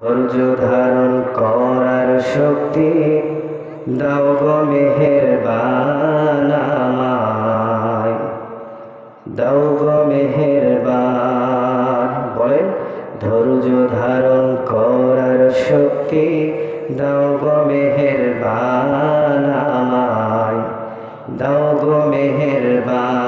ধৈর্য ধারণ করার শক্তি দাও গো আমায়। দাও গো মেহেরবান। বলেন ধৈর্য ধারণ করার শক্তি দাও গো মেহেরবান আমায়। দাও গো মেহেরবান।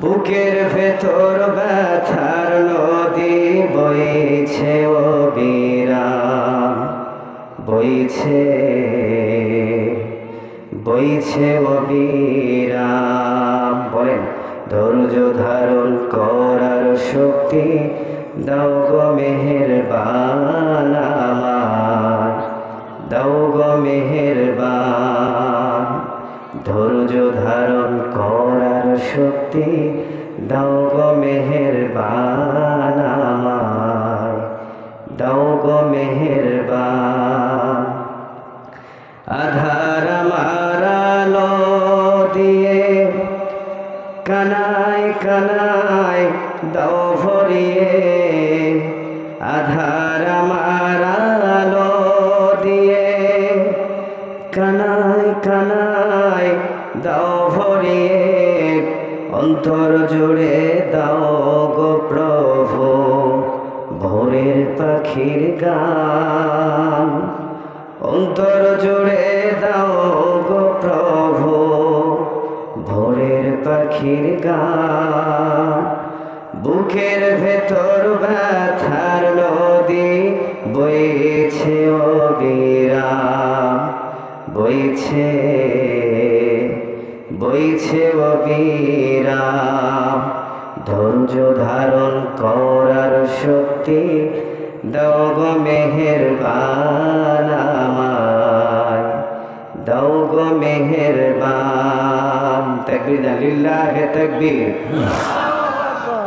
বুকের ভেতর ব্যথার নদী বইছে ও বিরাম। বইছে বইছে ও বিরাম। বলেন, ধৈর্য ধারণ করার শক্তি দাও গো মেহেরবান। দাও গো মেহেরবান। ধৈর্য ধারণ করার শক্তি দাও গো মেহেরবান আমায় দাও গো আধার মারালো দিয়ে কানাই কানাই দাও ভরিয়ে, আধার মারালো অন্তর জুড়ে দাও গো প্রভু, ভোরের পাখির গান। অন্তর জুড়ে দাও গো প্রভু, ভোরের পাখির গান। বুকের ভেতর ব্যথার নদী বইছে ও বিরাম বইছে বইছে ও বিরাম ধৈর্য ধারণ করার শক্তি দাও গো মেহেরবান আমায়। দাও গো মেহেরবান। তাকবীর লিল্লাহে তাকবীর।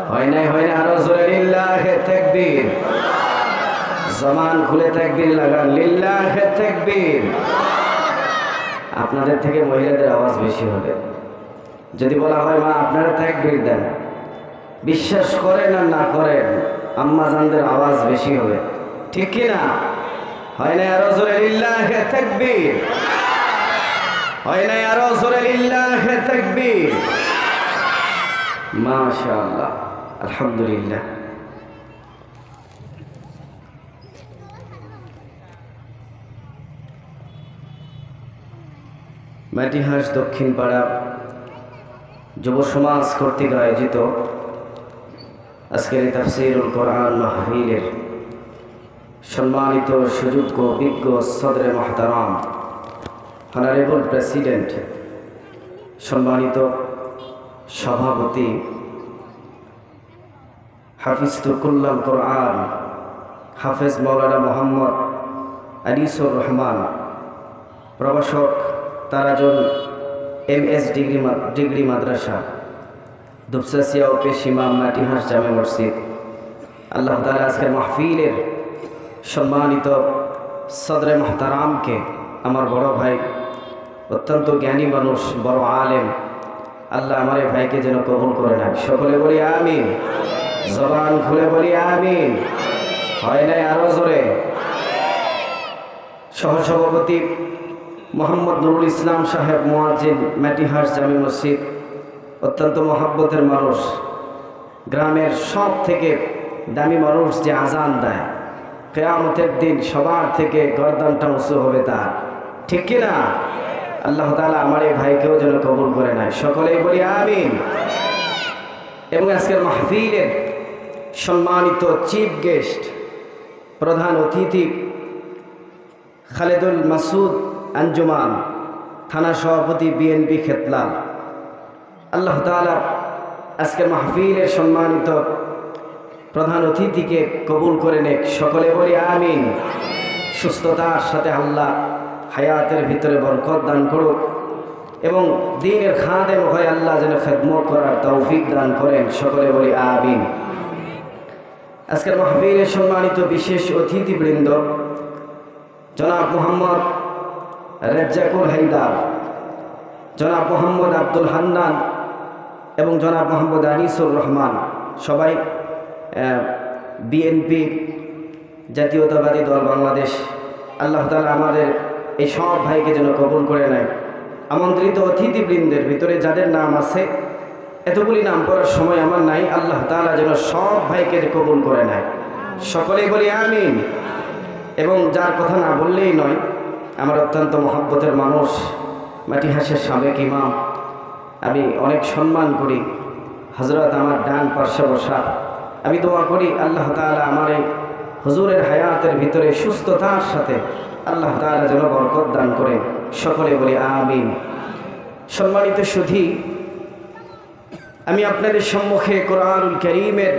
হয় নাই, হয় না আরও জোরে, লিল্লাহে তাকবীর। জমান খুলে তাকবীর লাগান, লিল্লাহে তাকবীর। আপনাদের থেকে মহিলাদের আওয়াজ বেশি হবে। যদি বলা হয়, মা, আপনারা তাকবীর দেন। বিশ্বাস করেন আর না করেন আম্মা জানদের আওয়াজ বেশি হবে। ঠিক কি না? হয় না আরও জোরে লিল্লাহে তাকবীর। হয় না আরও জোরে লিল্লাহে তাকবীর। মাশাআল্লাহ, আলহামদুলিল্লাহ। মাটিহাঁস দক্ষিণ পাড়া যুব সমাজ কর্তৃক আয়োজিত আজকের তাফসিরুল কোরআন মাহফিলের সম্মানিত সুযোগ্য বিজ্ঞ সদরে মাহতারাম অনারেবল প্রেসিডেন্ট সম্মানিত সভাপতি হাফিজ তুকুল্লাল কোরআন, হাফেজ মৌলানা মোহাম্মদ আনিসুর রহমান, প্রভাষক তারাজন এম এস ডিগ্রি ডিগ্রি মাদ্রাসা, দুপসাসিয়া ও পেশিমা মাটিহাস জামে মসজিদ। আল্লাহ তালা আজকের মাহফিলের সম্মানিত সদরে মাহতারামকে, আমার বড় ভাই, অত্যন্ত জ্ঞানী মানুষ, বড় আলেম, আল্লাহ আমার এই ভাইকে যেন কবুল করে নেয়। সকলে বলি আমিন। জবান খুলে বলি আমিন। হয় নাই আরও জোরে। সহসভাপতি মোহাম্মদ নুরুল ইসলাম সাহেব মোয়াজিন ম্যাটিহাস জামি মসজিদ, অত্যন্ত মহাব্বতের মানুষ। গ্রামের সব থেকে দামি মানুষ যে আজান দেয়, কেয়ামতের দিন সবার থেকে গরদানটা উঁচু হবে তার। ঠিক কি না? আল্লাহ তালা আমার এই ভাইকেও যেন কবুল করে নেয়। সকলেই বলি আমিন। এবং আজকের মাহফিলের সম্মানিত চিফ গেস্ট, প্রধান অতিথি খালেদুল মাসুদ আঞ্জুমান থানা সভাপতি বিএনপি খেতলাল আল্লাহ তালা আজকের মাহফিলের সম্মানিত প্রধান অতিথিকে কবুল করে নেক। সকলে বলি আমিন। সুস্থতার সাথে আল্লাহ হায়াতের ভিতরে বরকত দান করুক এবং দিনের খাদেম হয় আল্লাহ যেন খেদমত করার তৌফিক দান করেন। সকলে বলি আমিন। আজকের মাহফিলের সম্মানিত বিশেষ অতিথিবৃন্দ, জনাব মোহাম্মদ রেজ্জাকুল হাইদার, জনাব মোহাম্মদ আব্দুল হান্নান এবং জনাব মোহাম্মদ আনিসুর রহমান, সবাই বিএনপি জাতীয়তাবাদী দল বাংলাদেশ। আল্লাহ তালা আমাদের এই সব ভাইকে যেন কবুল করে নেয়। আমন্ত্রিত অতিথিবৃন্দের ভিতরে যাদের নাম আছে, এতগুলি নাম করার সময় আমার নাই, আল্লাহ তালা যেন সব ভাইকে কবুল করে নেয়। সকলেই বলি আমিন। এবং যার কথা না বললেই নয় আমার অত্যন্ত মহব্বতের মানুষ মাটিহাসের সাবেক ইমাম। আমি অনেক সম্মান করি। হজরত আমার ডান পার্শ্বে বসা। আমি দোয়া করি আল্লাহ তালা আমার এই হুজুরের হায়াতের ভিতরে সুস্থতার সাথে আল্লাহ তালা যেন বরকত দান করে। সকলে বলি আমিন। সম্মানিত সুধী, আমি আপনাদের সম্মুখে কোরআনুল করিমের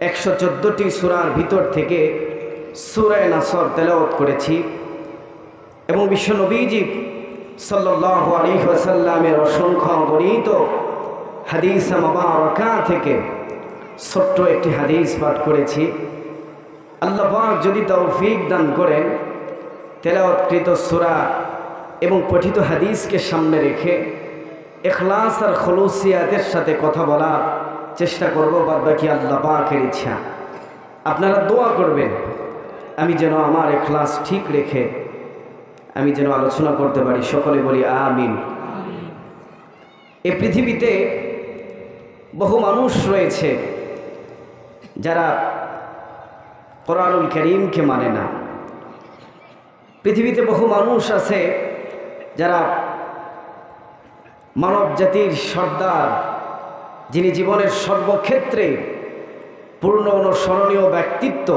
একশো চোদ্দোটি সুরার ভিতর থেকে সুরায় নাসর তেলাওয়াত করেছি। এবং বিশ্ব নবীজি সাল্লাহ অসংখ্য গণিত হাদিস থেকে ছোট্ট একটি হাদিস পাঠ করেছি। আল্লাহ যদি তৌফিক দান করেন, তেলাওয়াতকৃত সুরা এবং পঠিত হাদিসকে সামনে রেখে এখলাস আর খলুসিয়াতের সাথে কথা বলার চেষ্টা করব, বাদ বাকি আল্লাহ পাকের ইচ্ছা। আপনারা দোয়া করবেন, আমি যেন আমার এখলাস ঠিক রেখে আমি যেন আলোচনা করতে পারি। সকলে বলি আমিন। এ পৃথিবীতে বহু মানুষ রয়েছে যারা কোরআনুল করিমকে মানে না। পৃথিবীতে বহু মানুষ আছে যারা মানব জাতির সর্দার, যিনি জীবনের সর্বক্ষেত্রে পূর্ণ অনুসরণীয় ব্যক্তিত্ব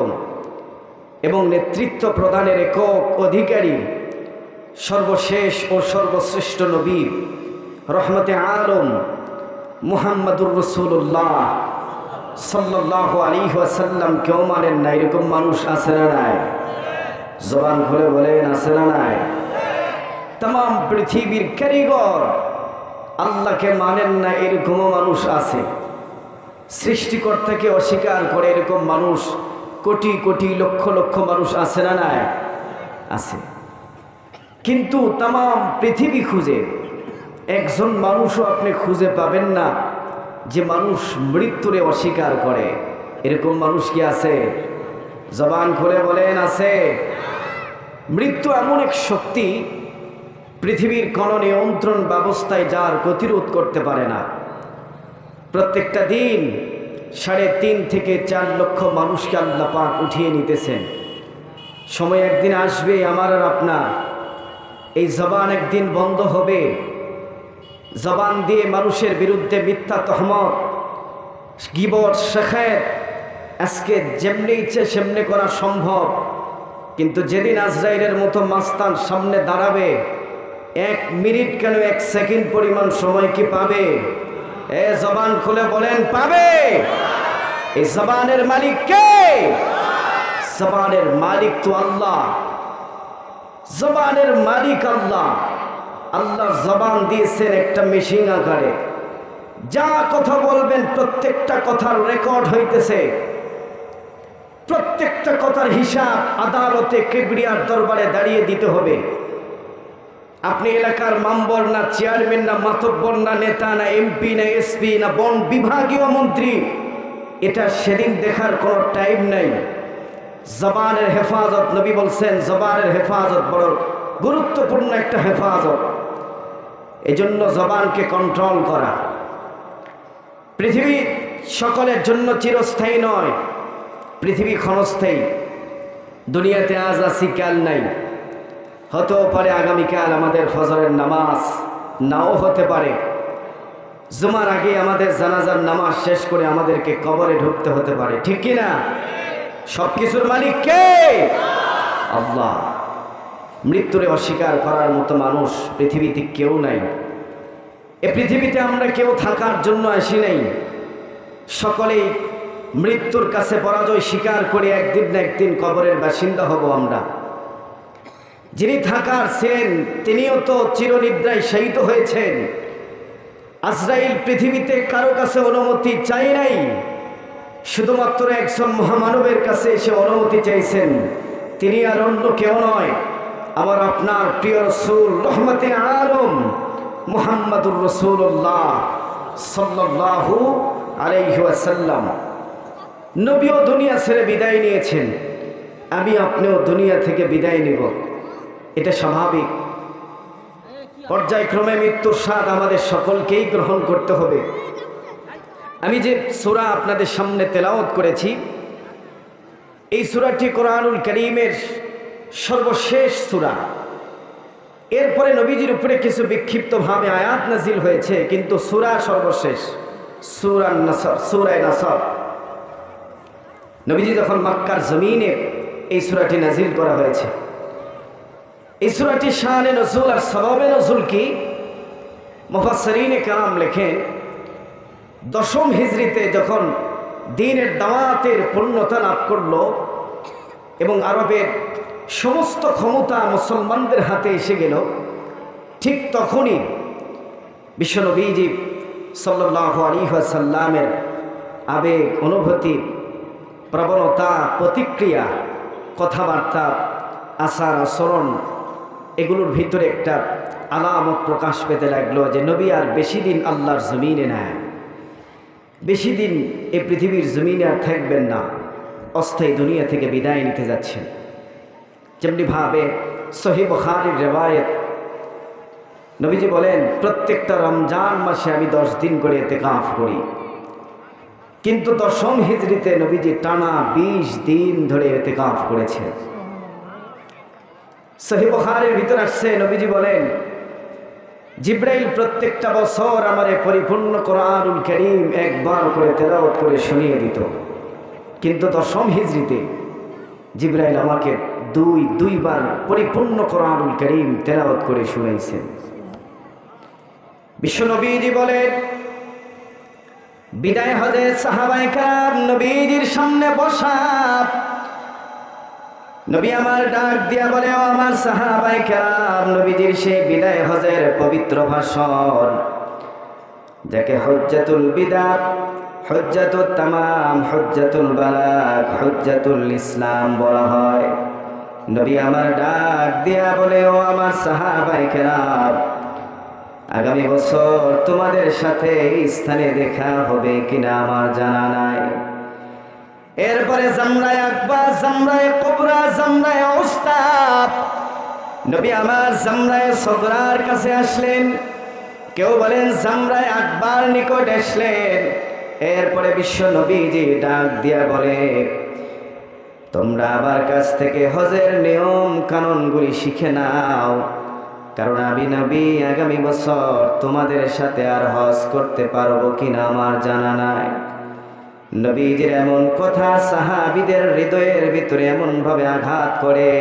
এবং নেতৃত্ব প্রদানের একক অধিকারী সর্বশেষ ও সর্বশ্রেষ্ঠ নবী, রহমতে আলম মুহাম্মদুর রসুল্লাহ সাল্লাহ আলী ওয়াসাল্লাম কেউ মানেন না, এরকম মানুষ আছে না নাই? জবান খুলে বলেন, আছে না নাই? তাম পৃথিবীর কারিগর, আল্লাহকে মানেন না, এরকমও মানুষ আছে। সৃষ্টিকর্তাকে অস্বীকার করে এরকম মানুষ কোটি কোটি লক্ষ লক্ষ মানুষ আছে না নাই? আছে। কিন্তু তাম পৃথিবী খুঁজে। একজন মানুষও আপনি খুঁজে পাবেন না যে মানুষ মৃত্যুরে অস্বীকার করে। এরকম মানুষ কি আছে? জবান খুলে বলেন, আছে। মৃত্যু এমন এক শক্তি, পৃথিবীর কোনো নিয়ন্ত্রণ ব্যবস্থায় যার প্রতিরোধ করতে পারে না। প্রত্যেকটা দিন সাড়ে তিন থেকে চার লক্ষ মানুষকে আল্লাহ উঠিয়ে নিতেছেন। সময় একদিন আসবে আমার আর আপনার। এই জবান একদিন বন্ধ হবে। জবান দিয়ে মানুষের বিরুদ্ধে মিথ্যা তহমত গিবর শেখায়ত আজকে যেমনি ইচ্ছে সেমনি করা সম্ভব। কিন্তু যেদিন আজরাইলের মতো মাস্তান সামনে দাঁড়াবে, এক মিনিট কেন এক সেকেন্ড পরিমাণ সময় কি পাবে? এ জবান খুলে বলেন, পাবে। এই জবানের মালিক কে? জবানের মালিক তো আল্লাহ। জবানের মালিক আল্লাহ। আল্লাহ জবান দিয়েছেন একটা মেশিন আকারে। যা কথা বলবেন প্রত্যেকটা কথার রেকর্ড হইতেছে। প্রত্যেকটা কথার হিসাব আদালতে কেবরিয়ার দরবারে দাঁড়িয়ে দিতে হবে। আপনি এলাকার মাম্বর না চেয়ারম্যান না মাতব্বর না নেতা না এমপি না এসপি না বন বিভাগীয় মন্ত্রী, এটা সেদিন দেখার কোনো টাইম নাই। জবানের হেফাজত, নবী বলছেন, জবানের হেফাজত বড় গুরুত্বপূর্ণ একটা হেফাজত। এজন্য জবানকে কন্ট্রোল করা। পৃথিবী সকলের জন্য চিরস্থায়ী নয়, পৃথিবী ক্ষণস্থায়ী। দুনিয়াতে আজ আসি কাল নাই। হতেও পারে আগামীকাল আমাদের ফজরের নামাজ, নাও হতে পারে। জুমার আগে আমাদের জানাজার নামাজ শেষ করে আমাদেরকে কবরে ঢুকতে হতে পারে, ঠিক কি না সব কিছুর মালিক কে? আল্লাহ। মৃত্যুরে অস্বীকার করার মতো মানুষ পৃথিবীতে কেউ নাই। এ পৃথিবীতে আমরা কেউ থাকার জন্য আসি নাই। সকলেই মৃত্যুর কাছে পরাজয় স্বীকার করে একদিন না একদিন কবরের বাসিন্দা হব আমরা। যিনি থাকার ছিলেন, তিনিও তো চিরনিদ্রায় শায়িত হয়েছেন। আজরাইল পৃথিবীতে কারও কাছে অনুমতি চাই নাই। শুধুমাত্র একজন মহামানবের কাছে এসে অনুমতি চাইছেন তিনি আর অন্য কেউ নয়, আমার আপনার প্রিয় রসুল রহমতে আলম মোহাম্মদুর রসুল্লাহ সাল্লাহু আলাইহাসাল্লাম নবীও দুনিয়া ছেড়ে বিদায় নিয়েছেন। আমি আপনিও দুনিয়া থেকে বিদায় নিব। এটা স্বাভাবিক। পর্যায়ক্রমে মৃত্যুর স্বাদ আমাদের সকলকেই গ্রহণ করতে হবে। আমি যে সুরা আপনাদের সামনে তেলাওয়াত করেছি, এই সুরাটি কোরআনুল করিমের সর্বশেষ সুরা। এরপরে নবীজির উপরে কিছু বিক্ষিপ্তভাবে আয়াত নাজিল হয়েছে, কিন্তু সুরা সর্বশেষ, সুরান নাসর, সুরায় নাসর। নবীজি যখন মক্কার জমিনে এই সুরাটি নাজিল করা হয়েছে, এই সুরাটি শাহানে নজুল আর সবাবে নজুল কি? মুফাসরিনে কালাম লেখেন দশম হিজড়িতে যখন দিনের দাওয়াতের পূর্ণতা লাভ করল এবং আরবের সমস্ত ক্ষমতা মুসলমানদের হাতে এসে গেল, ঠিক তখনই বিশ্বনবীজি সাল্লাহ আলী সাল্লামের আবেগ, অনুভূতি, প্রবণতা, প্রতিক্রিয়া, কথাবার্তা, আচার, আচরণ, এগুলোর ভিতরে একটা আলামত প্রকাশ পেতে লাগল যে নবী আর বেশি দিন আল্লাহর জমিনে নেয় বেশি দিন এ পৃথিবীর জমিনে আর থাকবেন না। অস্থায়ী দুনিয়া থেকে বিদায় নিতে যাচ্ছেন। যেমনিভাবে সহি বখারির রেবায়ত নবীজি বলেন, প্রত্যেকটা রমজান মাসে আমি দশ দিন করে এতে কাফ করি। কিন্তু দশম হিজড়িতে নবীজি টানা বিশ দিন ধরে এতে কাফ করেছে সহি বখারের ভিতর আসছে, নবীজি বলেন জিব্রাইল প্রত্যেকটা বছর আমারে পরিপূর্ণ কোরআনুল করিম একবার করে তেলাওয়াত করে শুনিয়ে দিত। কিন্তু দশম হিজড়িতে জিব্রাইল আমাকে দুই, দুইবার পরিপূর্ণ কোরআনুল করিম তেলাওয়াত করে শুনাইছেন বিশ্বনবীজি বলেন, বিদায় হজে সাহাবাইকার নবীজির সামনে বসা। নবী আমার ডাক দিয়া বলে আমার সাহাবাই কেরাম, নবীজির সেই বিদায় হজের পবিত্র ভাষণ। যাকে হজ্জাতুল বিদাত হজ্জাতুল তামাম, হজ্জাতুল বালাক হজ্জাতুল ইসলাম বলা হয়। নবী আমার ডাক দিয়া বলে, ও আমার সাহাবাই কেরাম, আগামী বছর তোমাদের সাথে এই স্থানে দেখা হবে কিনা আমার জানা নাই। এরপরে জামরায় আকবর জামরায় কবরা জামরায় ওস্তাদ নবী আমার জামরায় সগরার কাছে আসলেন। কেউ বলেন জামরায় আকবর নিকট আসলেন। এরপরে বিশ্ব নবীজি ডাক দিয়া বলে, তোমরা আবার কাছ থেকে হজের নিয়ম কানুনগুলি শিখে নাও। কারণ আমি নবী, আগামী বছর তোমাদের সাথে আর হজ করতে পারব কিনা আমার জানা নাই। নবীজির এমন কথা সাহাবিদের হৃদয়ের ভিতরে এমন ভাবে আঘাত করে।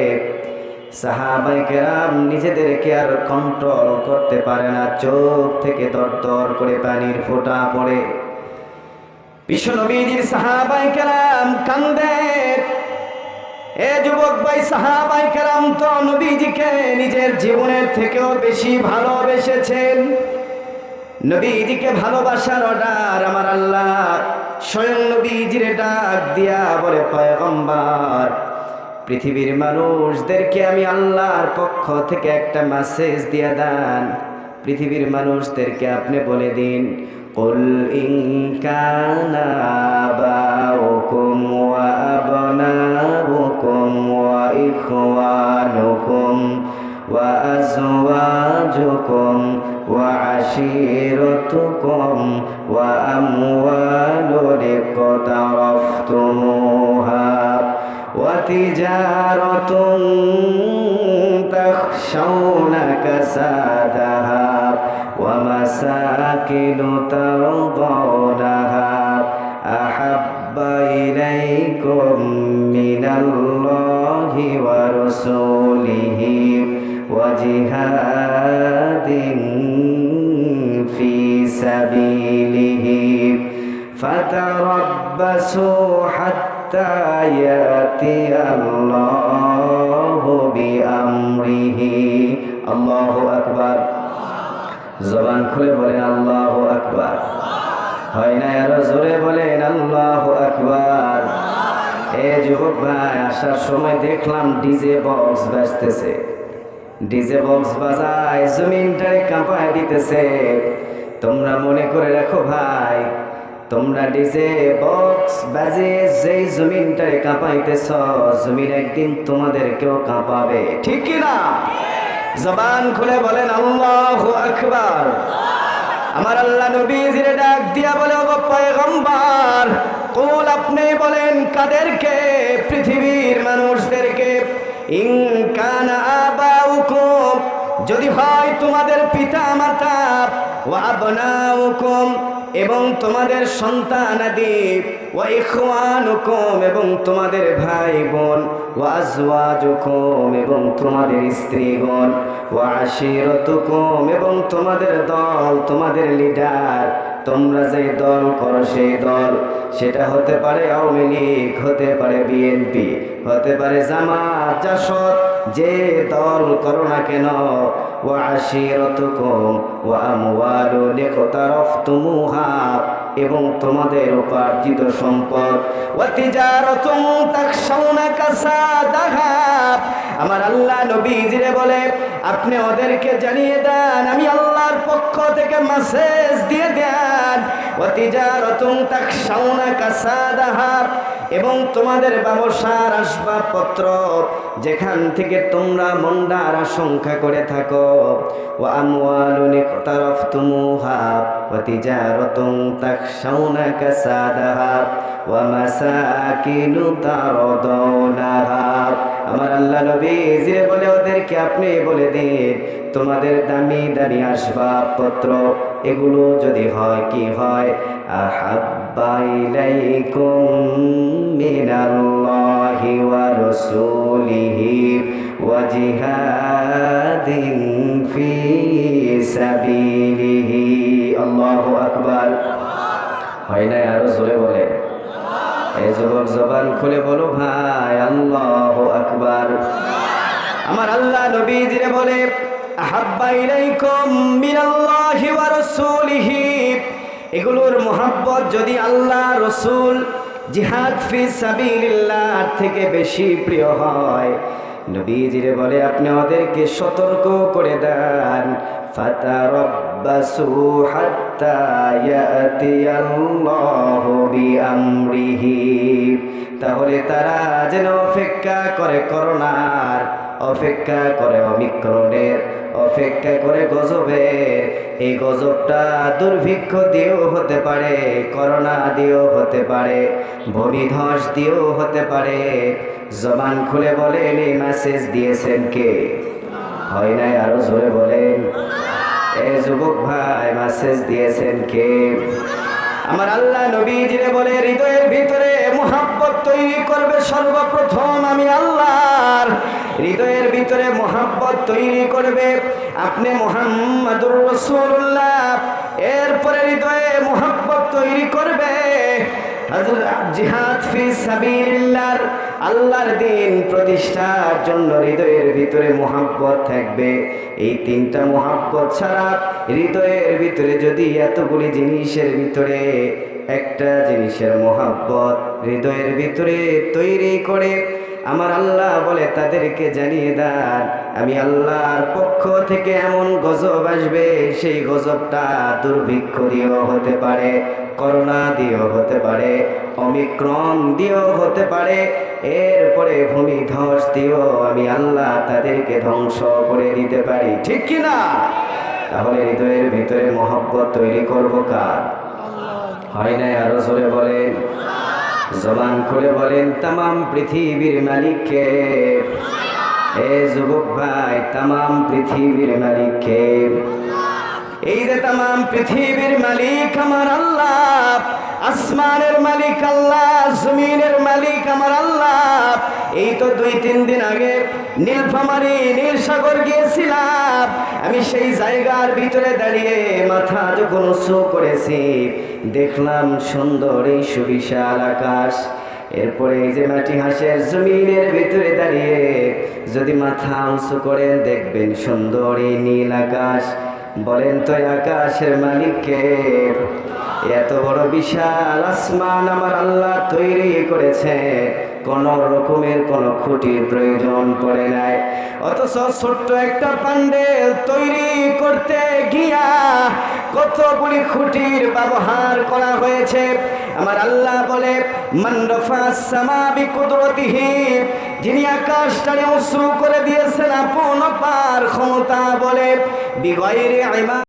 সাহাবাই কেরাম নিজেদেরকে আর কন্ট্রোল করতে পারে না, চোখ থেকে দর দর করে পানির ফোঁটা পড়ে। বিশ্ব নবীজির সাহাবাই কেরাম কান্দে। এ যুবক ভাই সাহাবাই কেরাম তো নবীজিকে নিজের জীবনের থেকেও বেশি ভালোবেসেছেন। নবীজিকে ভালোবাসার অর্ডার আমার আল্লাহ স্বয়ং নবীজিরে ডাক দিয়া বলে পয়গম্বর পৃথিবীর মানুষদেরকে আমি আল্লাহর পক্ষ থেকে একটা মেসেজ দিয়ে দেন পৃথিবীর মানুষদেরকে আপনি বলে দিন قل إن كان آباؤكم وأبناؤكم وإخوانكم وأزواجكم وعشيرتكم وأموال اقترفتموها وتجارة تخشون كسادها ومساكن ترضونها أحب إليكم من الله ورسوله وجهاد في سبيله فتربصوا حتى يأتي الله بأمره الله أكبر জবান খুলে বলেন আল্লাহ আকবার হয় না আরো জোরে বলেন আল্লাহ আকবার এ যুবক ভাই আসার সময় দেখলাম ডিজে বক্স বাজতেছে ডিজে বক্স বাজায়, জমিনটারে কাঁপায় দিতেছে। তোমরা মনে করে রাখো ভাই, তোমরা ডিজে বক্স বাজে যেই জমিনটারে কাঁপাইতেছ, জমিন একদিন তোমাদেরকেও কাঁপাবে। ঠিক না? জবান খুলে বলেন, আল্লাহ আকবার। আমার আল্লাহ নবীজিরে ডাক দিয়া বলে ও কুল আপনি বলেন কাদেরকে? পৃথিবীর মানুষদেরকে? ইন কানা আবাউকুম যদি হয় তোমাদের পিতা মাতা ও আবনাউকুম এবং তোমাদের সন্তান সন্তানাদি ও ইখওয়ানুকুম এবং তোমাদের ভাই বোন ও আজওয়াজুকুম এবং তোমাদের স্ত্রীগণ ও আশিরতুকুম এবং তোমাদের দল, তোমাদের লিডার তোমরা যে দল করো সেই দল, সেটা হতে পারে আওয়ামী লীগ, হতে পারে বিএনপি, হতে পারে জামাত, জাসদ, যে দল করো না কেন ও আশিরতুকুম ও আমওয়ালু লিকতারাফতুমুহা এবং তোমাদের উপার্জিত সম্পদ। আমার আল্লাহ নবীজিরে বলে, আপনি ওদেরকে জানিয়ে দেন, আমি আল্লাহর পক্ষ থেকে মেসেজ দিয়ে দেন এবং তোমাদের ব্যবসার আসবাবপত্র যেখান থেকে তোমরা মন্দার আশঙ্কা করে থাকো। ও ইকতারাফতুমুহা ওয়া তিজারাতুন তাখশাউনা কাসাদাহা ওয়া মাসাকিনু তারদাউনাহা আমার আল্লাহ নবী যে বলে ওদেরকে আপনি বলে দিন, তোমাদের দামি দামি আসবাবপত্র, এগুলো যদি হয় কি হয়? আহাব্বা ইলাইকুম মিনাল্লাহি ওয়া রাসূলিহি ওয়া জিহাদিন ফি আকবার। হয় না আরও জোরে বলে জবান খুলে বলো, ভাই, আল্লাহ আকবার। আমার আল্লাহ নবীজিরে বলে এগুলোর মোহাব্বত যদি আল্লাহ রসুল জিহাদ ফি থেকে বেশি প্রিয় হয় নবীজিরে বলে, আপনি ওদেরকে সতর্ক করে দেন। ফাতারাব্বাসু হাত্তা ইয়াতিয়াল্লাহু বিআমরিহি তাহলে তারা যেন অপেক্ষা করে করোনার অপেক্ষা করে অমিক্রণের, অপেক্ষা করে গজবের। এই গজবটা দুর্ভিক্ষ দিয়েও হতে পারে করোনা দিয়েও হতে পারে ভূমিধ্বস দিয়েও হতে পারে। জবান খুলে বলেন, এই মেসেজ দিয়েছেন কে? হয় নাই আরও জোরে বলেন। এ যুবক ভাই মেসেজ দিয়েছেন কে? আমার আল্লাহ নবীজিরে বলে, হৃদয়ের ভিতরে মোহাব্বত তৈরি করবে সর্বপ্রথম আমি আল্লাহর। হৃদয়ের ভিতরে মোহাব্বত তৈরি করবে আপনি মোহাম্মদুর রসুল্লাহ এরপরে হৃদয়ে মোহাব্বত তৈরি করবে জিহাদ ফি সাবিলিল্লাহর আল্লাহর দিন প্রতিষ্ঠার জন্য হৃদয়ের ভিতরে মোহাব্বত থাকবে। এই তিনটা মোহাব্বত ছাড়া হৃদয়ের ভিতরে যদি এতগুলি জিনিসের ভিতরে একটা জিনিসের মোহাব্বত হৃদয়ের ভিতরে তৈরি করে আমার আল্লাহ বলে, তাদেরকে জানিয়ে দেন, আমি আল্লাহর পক্ষ থেকে এমন গজব আসবে, সেই গজবটা দুর্ভিক্ষ দিয়েও হতে পারে করোনা দিয়েও হতে পারে অমিক্রণ দিয়েও হতে পারে, এরপরে ভূমি ধস দিয়েও আমি আল্লাহ তাদেরকে ধ্বংস করে দিতে পারি। ঠিক কি না? তাহলে হৃদয়ের ভিতরে মহব্বত তৈরি করব কার? হয় নাই আরও জোরে বলেন। জবান খুলে বলেন তাম পৃথিবীর মালিককে। হে যুবক ভাই তাম পৃথিবীর মালিককে। এই যে তাম পৃথিবীর মালিক আমার আল্লাহ আসমানের মালিক আল্লাহ, জমিনের মালিক আমার আল্লাহ। এই তো দুই তিন দিন আগে নীলফামারি, নীলসাগর গিয়েছিলাম। আমি সেই জায়গার ভিতরে দাঁড়িয়ে মাথা যখন শো করেছি, দেখলাম সুন্দর এই সুবিশাল আকাশ। এরপরে এই যে মাটি হাঁসের জমিনের ভিতরে দাঁড়িয়ে যদি মাথা উঁচু করেন দেখবেন সুন্দর এই নীল আকাশ। বলেন তো আকাশের মালিককে। এত বড় বিশাল আসমান আমার আল্লাহ তৈরি করেছে। কোন রকমের কোন খুঁটির প্রয়োজন পড়ে নাই। অথচ ছোট্ট একটা প্যান্ডেল তৈরি করতে গিয়া কতগুলি খুঁটির ব্যবহার করা হয়েছে। আমার আল্লাহ বলে মন্ডফা সামাবি কুদরতিহি যিনি আকাশটারে উঁচু করে দিয়েছেন, আপন পার ক্ষমতা বলে। বিগয়ের